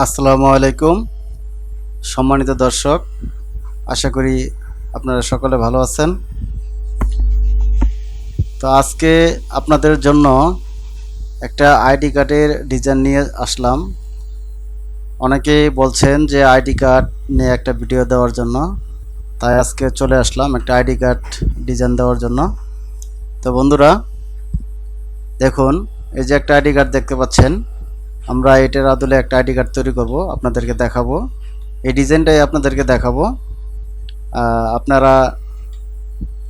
আসসালামু আলাইকুম। সম্মানিত দর্শক, আশা করি আপনারা সকলে ভালো আছেন। তো আজকে আপনাদের জন্য একটা আইডি কার্ডের ডিজাইন নিয়ে আসলাম। অনেকেই বলছেন যে আইডি কার্ড নিয়ে একটা ভিডিও দেওয়ার জন্য, তাই আজকে চলে আসলাম একটা আইডি কার্ড ডিজাইন দেওয়ার জন্য। তো বন্ধুরা, দেখুন, এই যে একটা আইডি কার্ড দেখতে পাচ্ছেন। আমরা এটার আদলে একটা আইডি কার্ড তৈরি করব, আপনাদেরকে দেখাবো। এই ডিজাইনটাই আপনাদেরকে দেখাবো। আপনারা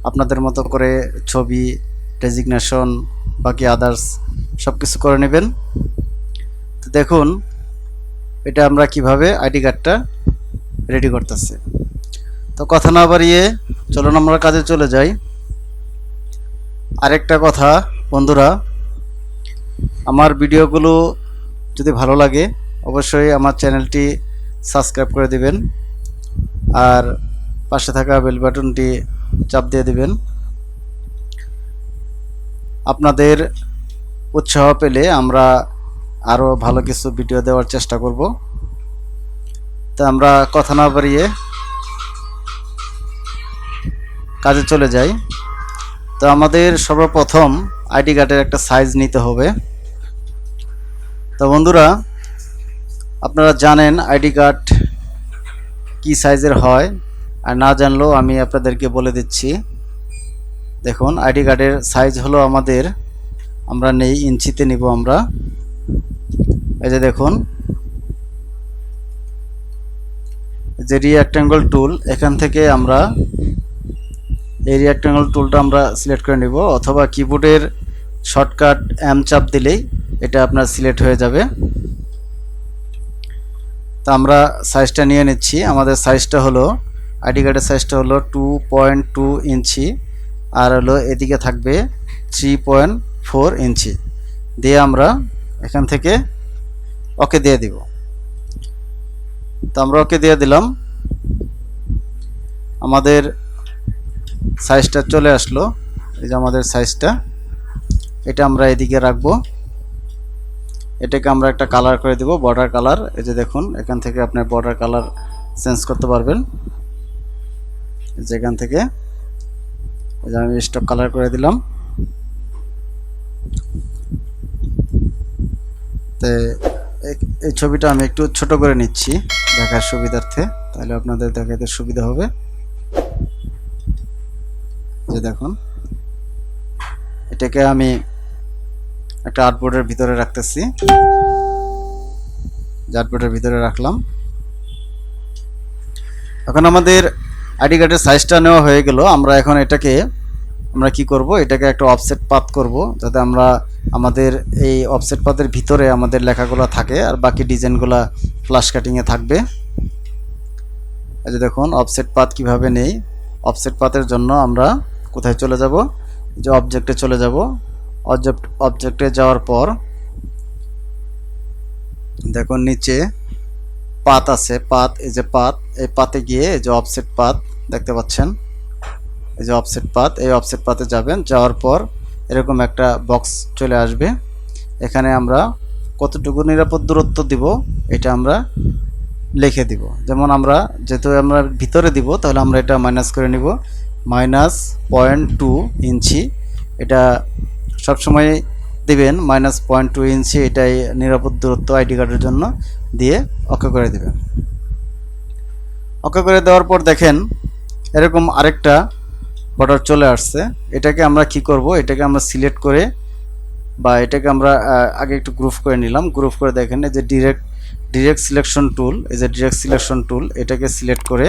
আপনাদের মতো করে ছবি, ডেজিগনেশন, বাকি আদার্স সব কিছু করে নেবেন। তো দেখুন, এটা আমরা কীভাবে আইডি কার্ডটা রেডি করতেছি। তো কথা না বাড়িয়ে চলুন আমরা কাজে চলে যাই। আরেকটা কথা, বন্ধুরা, আমার ভিডিওগুলো যদি ভালো লাগে, অবশ্যই আমার চ্যানেলটি সাবস্ক্রাইব করে দিবেন। আর পাশে থাকা বেল বাটনটি চাপ দিয়ে দিবেন। আপনাদের উৎসাহ পেলে আমরা আরও ভালো কিছু ভিডিও দেওয়ার চেষ্টা করব। তা আমরা কথা না বাড়িয়ে কাজে চলে যাই। তো আমাদের সর্বপ্রথম আইডি কার্ডের একটা সাইজ নিতে হবে। তো বন্ধুরা, আপনারা জানেন আইডি কার্ড কি সাইজের হয়, আর না জানলেও আমি আপনাদেরকে বলে দিচ্ছি। দেখুন, আইডি কার্ডের সাইজ হলো আমাদের, আমরা নেই, ইঞ্চিতে নিব আমরা। এই যে দেখুন যে রিয়াক্ট্যাঙ্গল টুল এখান থেকে আমরা এই রিয়াক্ট্যাঙ্গল টুলটা আমরা সিলেক্ট করে নিব, অথবা কিবোর্ডের শর্টকাট এম চাপ দিলেই এটা আপনার সিলেক্ট হয়ে যাবে। তো আমরা সাইজটা নিয়ে নিচ্ছি। আমাদের সাইজটা হলো, আইডি কার্ডের সাইজটা হলো টু পয়েন্ট টু ইঞ্চি, আর হলো এদিকে থাকবে থ্রি পয়েন্ট ফোর ইঞ্চি। দিয়ে আমরা এখান থেকে ওকে দিয়ে দিব। তো আমরা ওকে দিয়ে দিলাম। আমাদের সাইজটা চলে আসলো। এই যে আমাদের সাইজটা, এটা আমরা এদিকে রাখব। এটাকে আমরা একটা কালার করে দেব বর্ডার কালার এই যে দেখুন, এখান থেকে আপনার বর্ডার কালার চেঞ্জ করতে পারবেন। যেখান থেকে যে আমি স্টক কালার করে দিলাম। তো এই ছবিটা আমি একটু ছোট করে নিচ্ছি দেখার সুবিধার্থে, তাহলে আপনাদের দেখাতে সুবিধা হবে। যে দেখুন, এটাকে আমি একটা আর্টবোর্ডের ভিতরে রাখতেছি। আর্টবোর্ডের ভিতরে রাখলাম। এখন আমাদের আইডি কার্ডের সাইজটা নেওয়া হয়ে গেল। আমরা এখন এটাকে, আমরা কি করব? এটাকে একটা অফসেট পাত করব, যাতে আমরা আমাদের এই অফসেট পাতের ভিতরে আমাদের লেখাগুলো থাকে আর বাকি ডিজাইনগুলো ফ্লাশ কাটিংয়ে থাকবে। এই যে দেখুন, অফসেট পাত কীভাবে নেই। অফসেট পাতের জন্য আমরা কোথায় চলে যাব? যে অবজেক্টে চলে যাব। অবজেক্ট অবজেক্টে যাওয়ার পর দেখুন নিচে পাত আছে, পাত, এই যে পাত, এই পাতে গিয়ে এই যে অফসেট পাত দেখতে পাচ্ছেন, এই যে অফসেট পাত, এই অফসেট পাতে যাবেন, যাওয়ার পর এরকম একটা বক্স চলে আসবে। এখানে আমরা কতটুকু নিরাপদ দূরত্ব দিব, এটা আমরা লিখে দিব। যেমন আমরা যেহেতু আমরা ভিতরে দিব, তাহলে আমরা এটা মাইনাস করে নিব। মাইনাস পয়েন্ট টু ইঞ্চি, এটা সবসময় দিবেন মাইনাস পয়েন্ট টু ইঞ্চি এটাই নিরাপদ দূরত্ব আইডি কার্ডের জন্য দিয়ে ওকে করে দিবেন। ওকে করে দেওয়ার পর দেখেন, এরকম আরেকটা বর্ডার চলে আসছে। এটাকে আমরা কি করব? এটাকে আমরা সিলেক্ট করে বা এটাকে আমরা আগে একটু গ্রুপ করে নিলাম। গ্রুপ করে দেখেন, এই যে ডিরেক্ট ডিরেক্ট সিলেকশন টুল এই যে ডিরেক্ট সিলেকশন টুল এটাকে সিলেক্ট করে,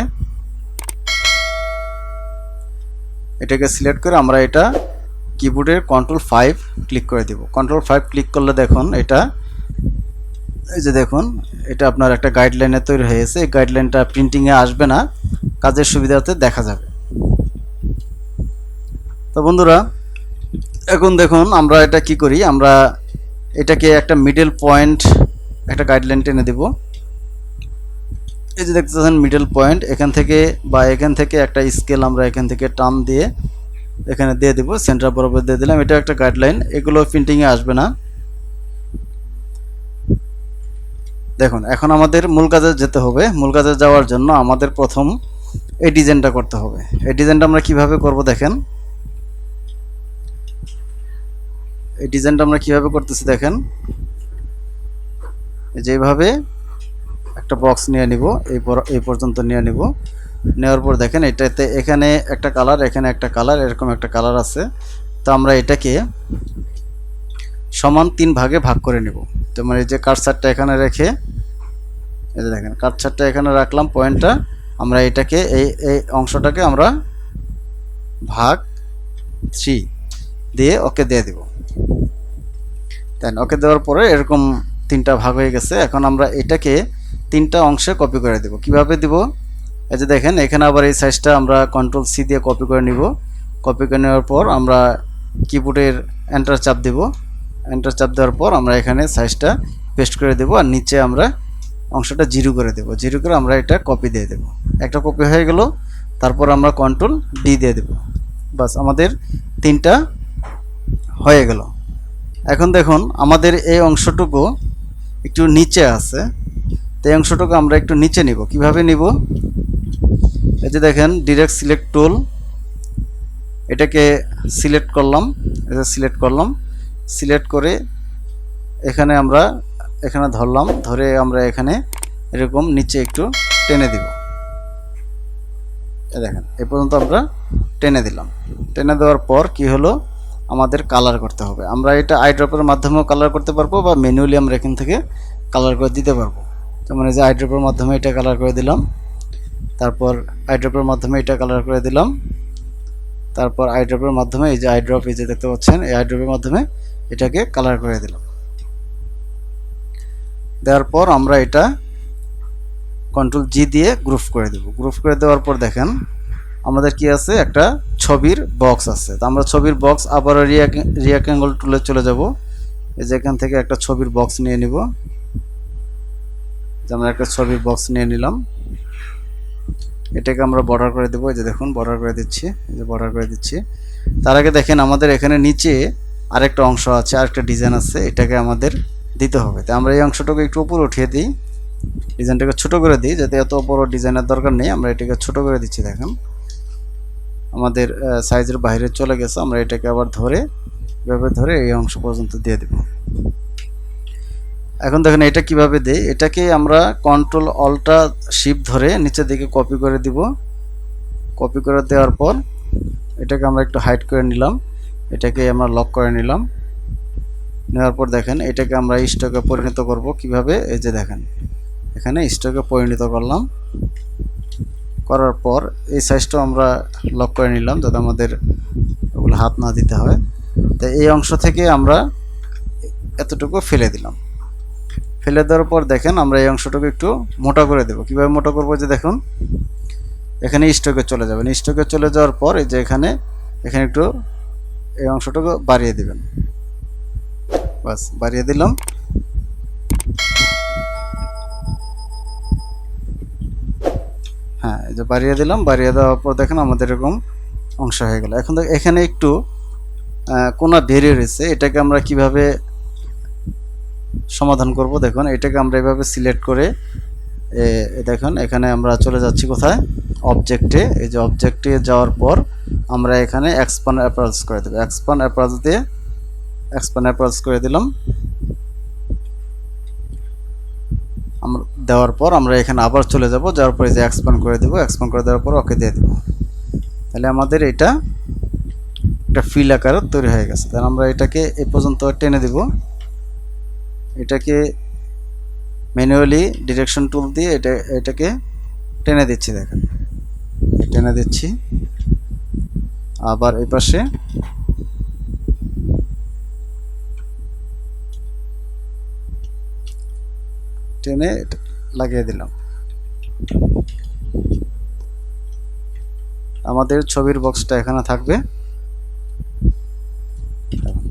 এটাকে সিলেক্ট করে আমরা এটা কিবোর্ডের কন্ট্রোল ফাইভ ক্লিক করে দিব। কন্ট্রোল ফাইভ ক্লিক করলে দেখুন এটা, এই যে দেখুন, এটা আপনার একটা গাইডলাইনে তৈরি হয়েছে এই গাইডলাইনটা প্রিন্টিংয়ে আসবে না, কাজের সুবিধাতে দেখা যাবে। তো বন্ধুরা, এখন দেখুন আমরা এটা কি করি, আমরা এটাকে একটা মিডল পয়েন্ট একটা গাইডলাইন টেনে দেব। এই যে দেখতেছেন মিডল পয়েন্ট এখান থেকে বা এখান থেকে একটা স্কেল আমরা এখান থেকে টান দিয়ে এখানে দিয়ে দেবো সেন্টার বরাবর দিয়ে দিলাম। এটা একটা গাইডলাইন এগুলো প্রিন্টিংয়ে আসবে না। দেখুন, এখন আমাদের মূল কাজে যেতে হবে। মূল কাজে যাওয়ার জন্য আমাদের প্রথম এই ডিজাইনটা করতে হবে। এই ডিজাইনটা আমরা কীভাবে করব দেখেন? এই ডিজাইনটা আমরা কীভাবে করতেছি দেখেন? যেভাবে একটা বক্স নিয়ে নিব, এই এই পর্যন্ত নিয়ে নিব। নেওয়ার পর দেখেন, এটাতে এখানে একটা কালার এখানে একটা কালার এরকম একটা কালার আছে। তো আমরা এটাকে সমান তিন ভাগে ভাগ করে নেব। তো যেমন এই যে কাটসারটা এখানে রেখে, এই যে দেখেন কাটসারটা এখানে রাখলাম পয়েন্টটা আমরা এটাকে এই এই অংশটাকে আমরা ভাগ থ্রি দিয়ে ওকে দিয়ে দিব। দেন ওকে দেওয়ার পরে এরকম তিনটা ভাগ হয়ে গেছে। এখন আমরা এটাকে তিনটা অংশে কপি করে দেব। কীভাবে দিব? যে দেখেন, এখানে আবার এই সাইজটা আমরা কন্ট্রোল সি দিয়ে কপি করে নিব। কপি করে নেওয়ার পর আমরা কিবোর্ডের এন্টার চাপ দেব। এন্টার চাপ দেওয়ার পর আমরা এখানে সাইজটা পেস্ট করে দেব আর নিচে আমরা অংশটা জিরো করে দেব। জিরো করে আমরা এটা কপি দিয়ে দেব। একটা কপি হয়ে গেল, তারপর আমরা কন্ট্রোল ডি দিয়ে দেব। বাস, আমাদের তিনটা হয়ে গেল। এখন দেখুন, আমাদের এই অংশটুকু একটু নিচে আছে। তো এই অংশটুকু আমরা একটু নিচে নিব। কীভাবে নিব? এই যে দেখেন ডিরেক্ট সিলেক্ট টুল এটাকে সিলেক্ট করলাম এটা সিলেক্ট করলাম। সিলেক্ট করে এখানে আমরা, এখানে ধরলাম, ধরে আমরা এখানে এরকম নিচে একটু টেনে দিব। দেখেন, এ পর্যন্ত আমরা টেনে দিলাম। টেনে দেওয়ার পর কি হলো? আমাদের কালার করতে হবে। আমরা এটা আইড্রপের মাধ্যমেও কালার করতে পারব বা ম্যানুয়ালি আমরা এখান থেকে কালার করে দিতে পারব। যেমন এই যে আইড্রপের মাধ্যমে এটা কালার করে দিলাম। তারপর আইড্রপের মাধ্যমে এটা কালার করে দিলাম। তারপর আইড্রপের মাধ্যমে এই যে আইড্রপ এই যে দেখতে পাচ্ছেন, এই আইড্রপের মাধ্যমে এটাকে কালার করে দিলাম। দেওয়ার পর আমরা এটা কন্ট্রোল জি দিয়ে গ্রুপ করে দেব। গ্রুপ করে দেওয়ার পর দেখেন, আমাদের কি আছে? একটা ছবির বক্স আছে। তো আমরা ছবির বক্স আবার রিয়াক অ্যাঙ্গল টুলে চলে যাব। এই যে এখান থেকে একটা ছবির বক্স নিয়ে নিব। যে আমরা একটা ছবির বক্স নিয়ে নিলাম। এটাকে আমরা বর্ডার করে দেবো, এই যে দেখুন বর্ডার করে দিচ্ছি যে বর্ডার করে দিচ্ছি। তার আগে দেখেন, আমাদের এখানে নিচে আরেকটা অংশ আছে, আরেকটা ডিজাইন আছে, এটাকে আমাদের দিতে হবে। তো আমরা এই অংশটাকে একটু উপরে উঠিয়ে দিই ডিজাইনটাকে ছোট করে দিই, যাতে এত বড় ডিজাইনের দরকার নেই। আমরা এটাকে ছোট করে দিচ্ছি, দেখেন। আমাদের সাইজের বাইরে চলে গেছে, আমরা এটাকে আবার ধরে, এভাবে ধরে এই অংশ পর্যন্ত দিয়ে দেব। এখন দেখেন এটা কীভাবে দেই? এটাকে আমরা কন্ট্রোল অল্টা শিপ ধরে নিচের দিকে কপি করে দিব। কপি করে দেওয়ার পর এটাকে আমরা একটু হাইড করে নিলাম। এটাকে আমরা লক করে নিলাম। নেওয়ার পর দেখেন এটাকে আমরা স্টকে পরিণত করব কীভাবে? এই যে দেখেন, এখানে স্টকে পরিণত করলাম। করার পর এই সাইজটাও আমরা লক করে নিলাম যাতে আমাদের ওগুলো হাত না দিতে হয়। তো এই অংশ থেকে আমরা এতটুকু ফেলে দিলাম। ফেলে দেওয়ার পর দেখেন আমরা এই অংশটুকু একটু মোটা করে দেবো। কীভাবে মোটা করব যে দেখুন, এখানে স্টকে চলে যাবেন। স্টকে চলে যাওয়ার পর এই যে এখানে এখানে একটু এই অংশটুকু বাড়িয়ে দিবেন। বাস, বাড়িয়ে দিলাম। হ্যাঁ এই যে বাড়িয়ে দিলাম। বাড়িয়ে দেওয়ার পর দেখেন আমাদের এরকম অংশ হয়ে গেল। এখন এখানে একটু কোনা বেরিয়ে রয়েছে। এটাকে আমরা কীভাবে সমাধান করব। দেখুন, এটাকে আমরা এভাবে সিলেক্ট করে দেখুন, এখানে আমরা চলে যাচ্ছি কোথায়? অবজেক্টে এই যে অবজেক্টে যাওয়ার পর আমরা এখানে এক্সপান অ্যাপ্রাস করে দেবো। এক্সপান অ্যাপ্রাস দিয়ে এক্সপান অ্যাপ্রাস করে দিলাম। আমরা, দেওয়ার পর আমরা এখানে আবার চলে যাব। যাওয়ার পরে যে এক্সপান্ড করে দেবো। এক্সপান্ড করে দেওয়ার পর ওকে দিয়ে দেবো। তাহলে আমাদের এটা একটা ফিল আকার তৈরি হয়ে গেছে। তাহলে আমরা এটাকে এ পর্যন্ত টেনে দেব। এটাকে ম্যানুয়ালি ডিরেকশন টুল দিয়ে এটা, এটাকে টেনে দিচ্ছি, দেখেন। টেনে দিচ্ছি। আবার এই পাশে টেনে লাগিয়ে দিলাম। আমাদের ছবির বক্সটা এখানে থাকবে।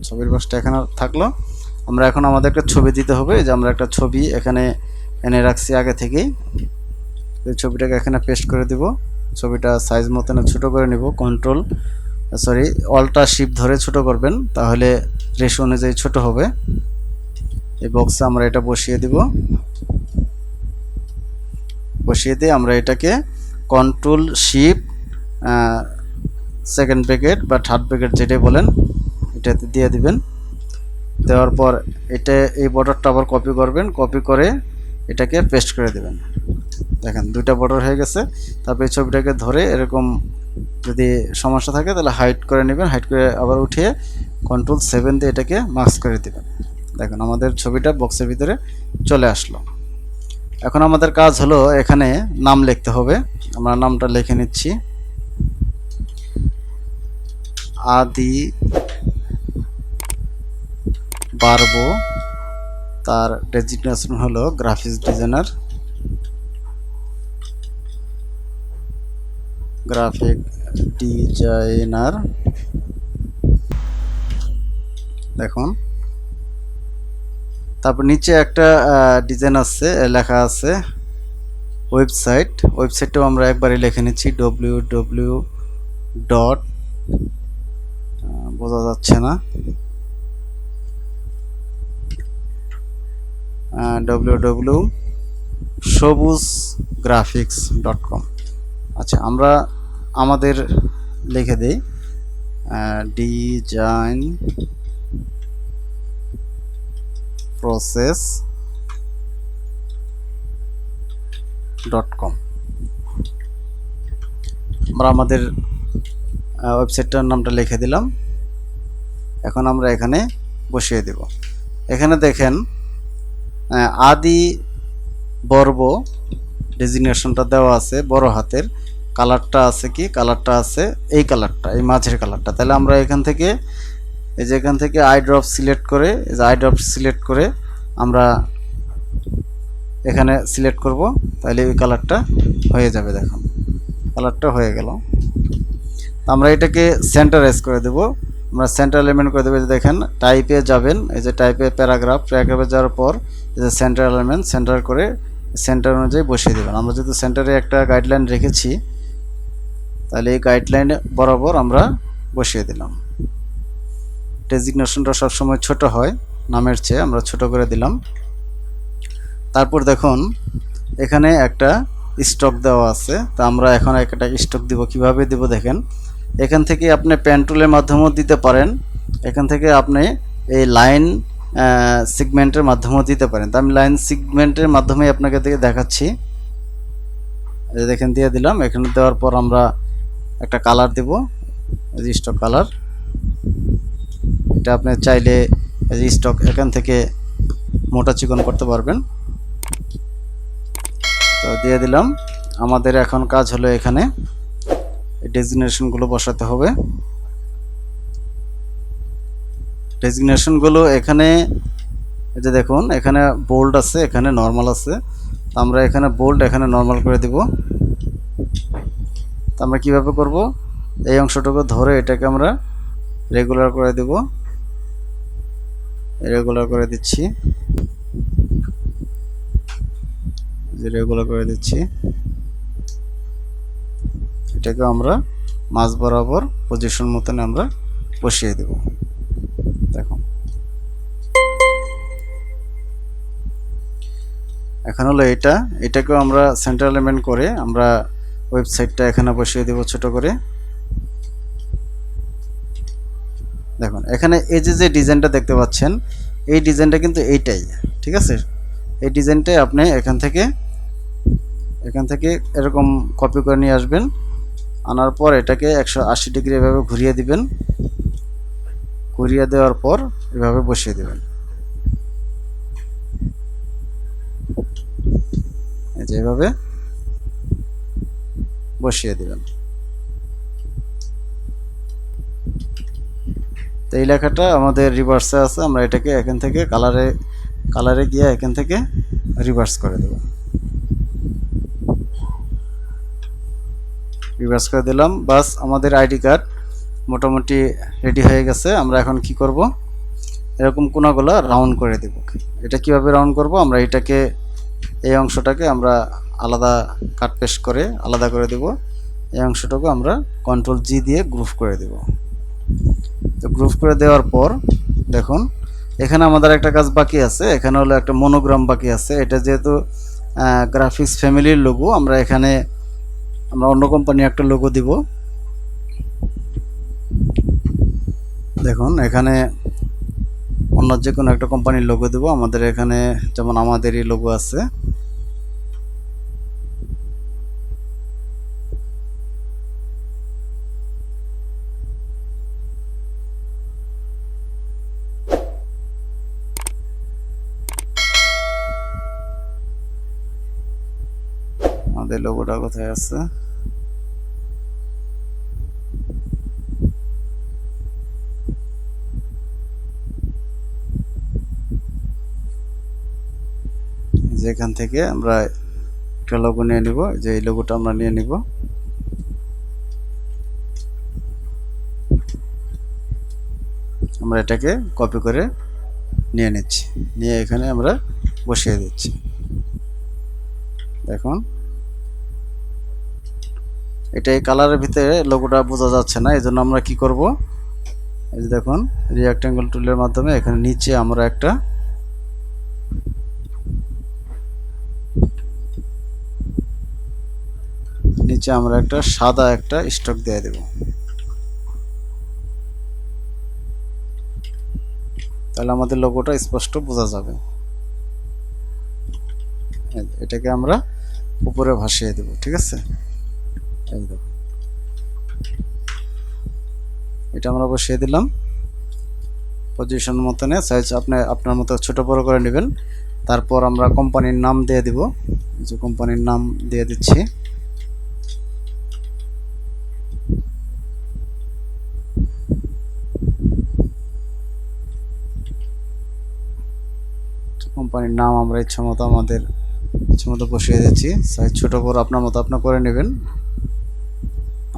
ছবির বক্সটা এখানে থাকল। আমরা এখন আমাদের একটা ছবি দিতে হবে যে আমরা একটা ছবি এখানে এনে রাখছি আগে থেকেই। ছবিটাকে এখানে পেস্ট করে দিব। ছবিটা সাইজ মতন ছোট করে নিব কন্ট্রোল সরি অল্টা শিপ ধরে ছোট করবেন, তাহলে রেশো অনুযায়ী ছোট হবে। এই বক্সে আমরা এটা বসিয়ে দিব। বসিয়ে দিয়ে আমরা এটাকে কন্ট্রোল শিপ সেকেন্ড ব্রেকেট বা থার্ড ব্রেকেট যেটাই বলেন, এটাতে দিয়ে দিবেন। দেওয়ার পর এটা, এই বর্ডারটা আবার কপি করবেন কপি করে এটাকে পেস্ট করে দেবেন। দেখেন, দুইটা বর্ডার হয়ে গেছে। তারপর ছবিটাকে ধরে এরকম যদি সমস্যা থাকে, তাহলে হাইট করে নেবেন। হাইট করে আবার উঠিয়ে কন্ট্রোল সেভেন দিয়ে এটাকে মাস্ক করে দেবেন। দেখুন, আমাদের ছবিটা বক্সের ভিতরে চলে আসলো। এখন আমাদের কাজ হলো এখানে নাম লিখতে হবে। আমরা নামটা লিখে নিচ্ছি। আদি বাড়বো তার ডেজিগনেশন হলো গ্রাফিক্স ডিজাইনার গ্রাফিক ডিজাইনার দেখুন। তারপর নিচে একটা ডিজাইন আছে, লেখা আছে ওয়েবসাইট ওয়েবসাইটটাও আমরা একবারই লিখে নিচ্ছি ডব্লিউ ডব্লিউ ডট বোঝা যাচ্ছে না। W W Sabuj graphics dot com আচ্ছা আমরা আমাদের লিখে দিই ডিজাইন প্রসেস ডট কম আমরা আমাদের ওয়েবসাইটটার নামটা লিখে দিলাম। এখন আমরা এখানে বসিয়ে দেব। এখানে দেখেন আদি বর্ব ডেজিগনেশনটা দেওয়া আছে বড় হাতের। কালারটা আছে কি? কালারটা আছে এই কালারটা এই মাঝের কালারটা তাহলে আমরা এখান থেকে, এই যে এখান থেকে আই ড্রপ সিলেক্ট করে, এই যে আই ড্রপ সিলেক্ট করে আমরা এখানে সিলেক্ট করব। তাহলে ওই কালারটা হয়ে যাবে, দেখুন। কালারটা হয়ে গেল। আমরা এটাকে সেন্টারাইজ করে দেব। আমরা সেন্টার এলিমেন্ট করে দেবো দেখেন টাইপে যাবেন, এই যে টাইপে প্যারাগ্রাফ প্যারাগ্রাফে যাওয়ার পর এই যে সেন্ট্রাল এলিমেন্ট সেন্টার করে সেন্টার অনুযায়ী বসিয়ে দেবেন। আমরা যেহেতু সেন্টারে একটা গাইডলাইন রেখেছি, তাহলে এই গাইডলাইন বরাবর আমরা বসিয়ে দিলাম। ডেজিগনেশনটা সবসময় ছোট হয়, নামের চেয়ে আমরা ছোট করে দিলাম। তারপর দেখুন, এখানে একটা স্টক দেওয়া আছে, তা আমরা এখন একটা স্টক দিব। কীভাবে দিব দেখেন? এখান থেকে আপনি প্যান্টুলের মাধ্যমেও দিতে পারেন। এখান থেকে আপনি এই লাইন সিগমেন্টের মাধ্যমেও দিতে পারেন। তো আমি লাইন সিগমেন্টের মাধ্যমে আপনাকে দেখে দেখাচ্ছি। দেখেন, দিয়ে দিলাম। এখানে দেওয়ার পর আমরা একটা কালার দেব স্টক কালার এটা আপনি চাইলে স্টক এখান থেকে মোটা চিকন করতে পারবেন। তো দিয়ে দিলাম। আমাদের এখন কাজ হলো এখানে। ডেজিগনেশনগুলো বসাতে হবে। ডেজিগনেশনগুলো এখানে যে দেখুন, এখানে বোল্ড আছে, এখানে নর্মাল আছে। আমরা এখানে বোল্ড এখানে নর্মাল করে দিব। আমরা কীভাবে করব? এই অংশটুকু ধরে এটাকে আমরা রেগুলার করে দেব। রেগুলার করে দিচ্ছি। রেগুলার করে দিচ্ছি। এটাকে আমরা মাছ বরাবর পজিশন মতন আমরা বসিয়ে দেব। দেখুন এখন হলো এটা। এটাকেও আমরা সেন্টার এলিমেন্ট করে আমরা ওয়েবসাইটটা এখানে বসিয়ে দেব ছোট করে। দেখুন, এখানে এই যে যে ডিজাইনটা দেখতে পাচ্ছেন, এই ডিজাইনটা কিন্তু এইটাই, ঠিক আছে? এই ডিজাইনটাই আপনি এখান থেকে এখান থেকে এরকম কপি করে নিয়ে আসবেন। আনার পর এটাকে একশো আশি ডিগ্রি এভাবে ঘুরিয়ে দিবেন। ঘুরিয়ে দেওয়ার পর এভাবে বসিয়ে দেবেন। এই যে এভাবে বসিয়ে দিবেন। তো এই লেখাটা আমাদের রিভার্সে আছে, আমরা এটাকে এখান থেকে কালারে কালারে গিয়ে এখান থেকে রিভার্স করে দেব। রিভার্স করে দিলাম। বাস, আমাদের আইডি কার্ড মোটামুটি রেডি হয়ে গেছে। আমরা এখন কি করব? এরকম কোনাগুলো রাউন্ড করে দেব। এটা কীভাবে রাউন্ড করব? আমরা এটাকে, এই অংশটাকে আমরা আলাদা কাট পেস্ট করে আলাদা করে দেব। এই অংশটাকে আমরা কন্ট্রোল জি দিয়ে গ্রুপ করে দেব। তো গ্রুপ করে দেওয়ার পর, দেখুন, এখানে আমাদের একটা কাজ বাকি আছে। এখানে হলো একটা মনোগ্রাম বাকি আছে। এটা যেহেতু গ্রাফিক্স ফ্যামিলির লোগো আমরা এখানে আমরা অন্য কোম্পানি একটা লোগো দিব। দেখুন, এখানে অন্য যে কোনো একটা কোম্পানির লোগো দেবো। আমাদের এখানে যেমন আমাদেরই লোগো আছে। লোগোটা কোথায় আছে? যেখান থেকে আমরা একটা লোগো নিয়ে নিব, যে এই লোগোটা আমরা নিয়ে নিব। আমরা এটাকে কপি করে নিয়ে নিচ্ছি। নিয়ে এখানে আমরা বসিয়ে দিচ্ছি। দেখুন এটা এই কালারের ভিতরে লোগোটা বোঝা যাচ্ছে না এই জন্য আমরা কি করব? এই যে দেখুন রিয়াক্টেঙ্গল টুলের মাধ্যমে এখানে নিচে আমরা একটা নিচে আমরা একটা সাদা একটা স্টক দিয়ে দেব। তাহলে আমাদের লোগোটা স্পষ্ট বোঝা যাবে। এটাকে আমরা উপরে ভাসিয়ে দেব, ঠিক আছে? এটা আমরা বসিয়ে দিলাম। পজিশন মতনে সাইজ আপনি, আপনার মতো ছোট বড় করে নেবেন। তারপর আমরা কোম্পানির নাম দিয়ে দিব। যে কোম্পানির নাম দিয়ে দিচ্ছি। কোম্পানির নাম আমরা ইচ্ছা মতো আমাদের ইচ্ছা মতো বসিয়ে দিচ্ছি। সাইজ ছোট বড় আপনার মতো আপনার করে নেবেন।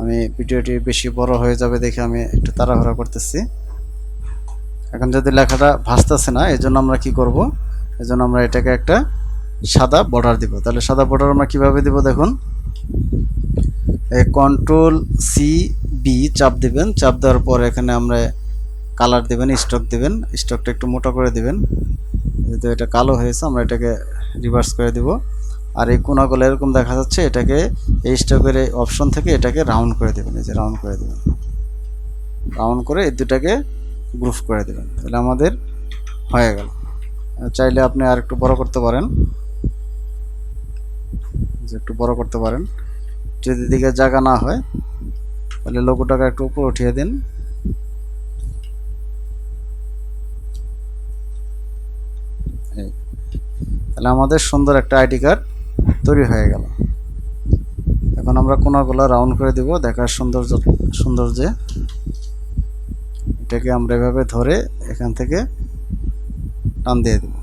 আমি ভিডিওটি বেশি বড় হয়ে যাবে দেখে আমি একটু তাড়াহুড়া করতেছি। এখন যদি লেখাটা ভাসতেছে না এই জন্য আমরা কি করব? এই জন্য আমরা এটাকে একটা সাদা বর্ডার দিব। তাহলে সাদা বর্ডার আমরা কীভাবে দিব দেখুন? এই কন্ট্রোল সি বি চাপ দিবেন। চাপ দেওয়ার পর এখানে আমরা কালার দিবেন স্টক দিবেন। স্টকটা একটু মোটা করে দিবেন। যেহেতু এটা কালো হয়েছে, আমরা এটাকে রিভার্স করে দিব। আর এই কোনাগুলো এরকম দেখা যাচ্ছে, এটাকে এই স্টকের এই অপশন থেকে এটাকে রাউন্ড করে দেবেন, এই যে রাউন্ড করে দেবেন। রাউন্ড করে এই দুটাকে গ্রুপ করে দেবেন, তাহলে আমাদের হয়ে গেল। চাইলে আপনি আর একটু বড় করতে পারেন। যে একটু বড় করতে পারেন। যদি দিকে জায়গা না হয়, তাহলে লোগোটাকে একটু উপরে উঠিয়ে দিন। তাহলে আমাদের সুন্দর একটা আইডি কার্ড তৈরি হয়ে গেল। এখন আমরা কোনাগুলো রাউন্ড করে দিব, দেখার সৌন্দর্য, সৌন্দর্যে। এটাকে আমরা এভাবে ধরে এখান থেকে টান দিয়ে দেব।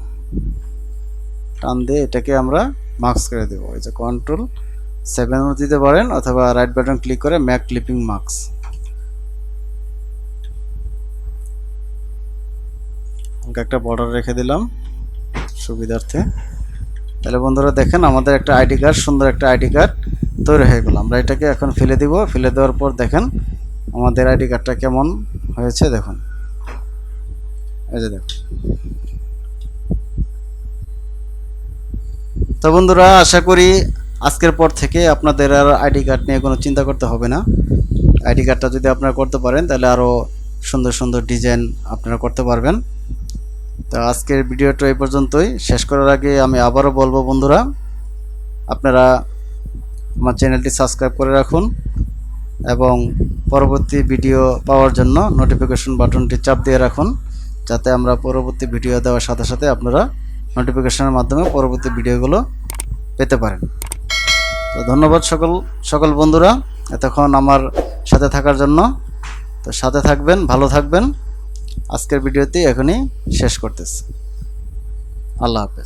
টান দিয়ে এটাকে আমরা মার্কস করে দেবো। এই যে কন্ট্রোল সেভেনও দিতে পারেন অথবা রাইট বাটন ক্লিক করে ম্যাক ক্লিপিং হালকা একটা বর্ডার রেখে দিলাম সুবিধার্থে। তাহলে বন্ধুরা দেখেন, আমাদের একটা আইডি কার্ড, সুন্দর একটা আইডি কার্ড তৈরি হয়ে গেল। আমরা এটাকে এখন ফেলে দিব। ফেলে দেওয়ার পর দেখেন, আমাদের আইডি কার্ডটা কেমন হয়েছে দেখুন। এই যে দেখুন। তো বন্ধুরা, আশা করি আজকের পর থেকে আপনাদের আর আইডি কার্ড নিয়ে কোনো চিন্তা করতে হবে না। আইডি কার্ডটা যদি আপনারা করতে পারেন, তাহলে আরও সুন্দর সুন্দর ডিজাইন আপনারা করতে পারবেন। তো আজকের ভিডিওটা এই পর্যন্তই। শেষ করার আগে আমি আবারও বলব বন্ধুরা, আপনারা আমার চ্যানেলটি সাবস্ক্রাইব করে রাখুন এবং পরবর্তী ভিডিও পাওয়ার জন্য নোটিফিকেশন বাটনটি চাপ দিয়ে রাখুন যাতে আমরা পরবর্তী ভিডিও দেওয়ার সাথে সাথে আপনারা নোটিফিকেশনের মাধ্যমে পরবর্তী ভিডিওগুলো পেতে পারেন। তো ধন্যবাদ সকল সকল বন্ধুরা, এতক্ষণ আমার সাথে থাকার জন্য। তো সাথে থাকবেন, ভালো থাকবেন। আজকের ভিডিওতে এখনই শেষ করতেছি। আল্লাহ হাফেজ।